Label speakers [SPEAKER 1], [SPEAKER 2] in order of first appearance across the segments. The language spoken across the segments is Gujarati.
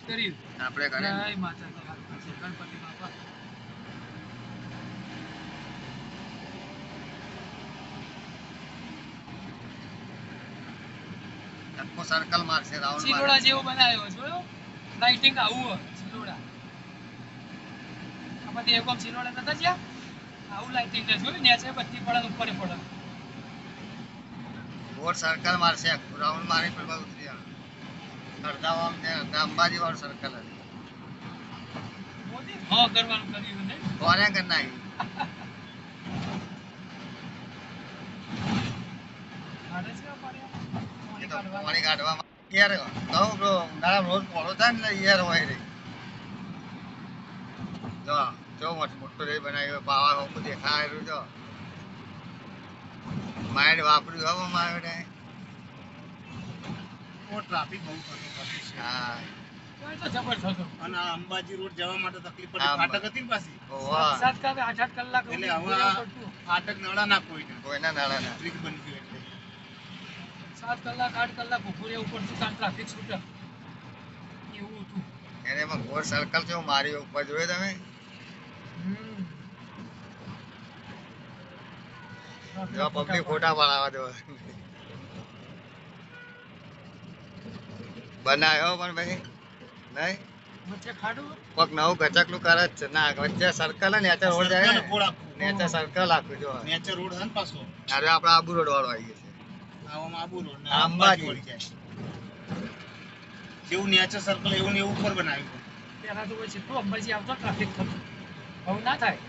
[SPEAKER 1] કરી
[SPEAKER 2] આપણે કરે
[SPEAKER 1] જય ગણપતિ બાપા.
[SPEAKER 2] સર્કલ મારશે રાઉન્ડ
[SPEAKER 1] સિલોડા જેવો બનાવ્યો જોયો લાઇટિંગ આવું સિલોડા આમાંથી એક આમ સિલોડા નતા જ્યાં આવું લાઇટિંગ છે જોયું? નેચે બત્તી પડે ઉપર પડે
[SPEAKER 2] ગોળ સર્કલ મારશે રાઉન્ડ મારી આવે અડધા અંબાજી વાળું સર્કલ હતું.
[SPEAKER 1] હા કરવાનું કર્યું ને?
[SPEAKER 2] કોને કરી નાખી
[SPEAKER 1] હાડે છે પાડ્યા
[SPEAKER 2] એ તો
[SPEAKER 1] કાઢવા.
[SPEAKER 2] પાણી કાઢવામાં યાર કહું બ્રો ઉનાળામાં રોજ પોળો થાય ને યાર હોય રહી જો જો મોટો રહી બનાવ્યો પાવા દેખાય રહ્યું જો. માઇન્ડ વાપર્યું હવે મારે
[SPEAKER 3] ટ્રાફિક બહુ થતો
[SPEAKER 2] હા.
[SPEAKER 1] તો એ તો જબરજસ્ત હતું.
[SPEAKER 3] અને આ અંબાજી રોડ જવા માટે તકલીફ પડે. ફાટક હતી ને પાછી?
[SPEAKER 1] સાત કલાક આઠ આઠ કલાક
[SPEAKER 3] એટલે
[SPEAKER 1] ઊભી
[SPEAKER 3] હવે આ
[SPEAKER 1] રહેવું પડતું.
[SPEAKER 3] ફાટક નડા ના કોઈને
[SPEAKER 2] કોઈના નાળા ના.
[SPEAKER 3] ટ્રીક બની ગયું એટલે.
[SPEAKER 1] સાત કલાક આઠ કલાક ઊભું રહેવું પડતું ટ્રાફિક છૂટે એવું હતું.
[SPEAKER 2] એને એમાં સર્કલ છે મારી ઉપર જોયે તમે. જો પબ્લિક ફોટા પડાવવા દો. બનાવ્યો પણ ભાઈ? નહીં?
[SPEAKER 1] ખાડું
[SPEAKER 2] કોક નવું ગચકલું કરે જ છે. ના વચ્ચે સર્કલ ને નેચર રોડ જાય. નેચર સર્કલ આખું જો.
[SPEAKER 3] નેચર રોડ છે ને પાછો.
[SPEAKER 2] અરે આપણે આબુ રોડ વાળો આવી ગયો
[SPEAKER 3] આવામાં આબુ રોડ ને અંબાજી
[SPEAKER 2] અંબાજી.
[SPEAKER 3] વળી જાય. જેવું નેચર સર્કલ એવું ને એવું ઉપર બનાવ્યું.
[SPEAKER 1] પહેલા તો પછી એટલું અંબાજી આવતો ટ્રાફિક થતું હવે ના થાય.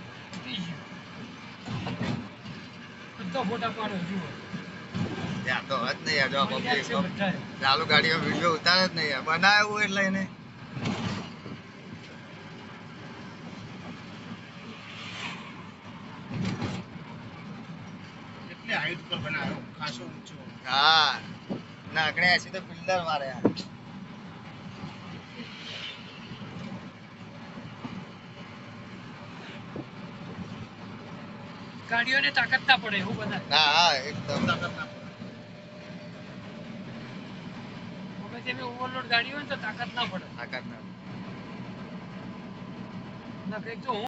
[SPEAKER 1] પાડો જુઓ.
[SPEAKER 2] ત્યાં તો જ નહીં જો પબ્લિક ચાલુ ગાડીઓ વીડિયો ઉતારે જ નહીં. બનાવ્યું એટલે એને.
[SPEAKER 3] હાઈટ ઉપર બનાવ્યો? ખાસો ઊંચો.
[SPEAKER 2] હા. નાકડે એસી તો બિલ્ડર મારે
[SPEAKER 1] ગાડીઓને તાકાત ના પડે એવું બધા
[SPEAKER 2] ના હા એકદમ.
[SPEAKER 3] તાકાત પડે.
[SPEAKER 1] ઓવરલોડ ગાડી હોય ને તો તાકાત ના પડે
[SPEAKER 2] તાકાત ના
[SPEAKER 1] ના કંઈક જો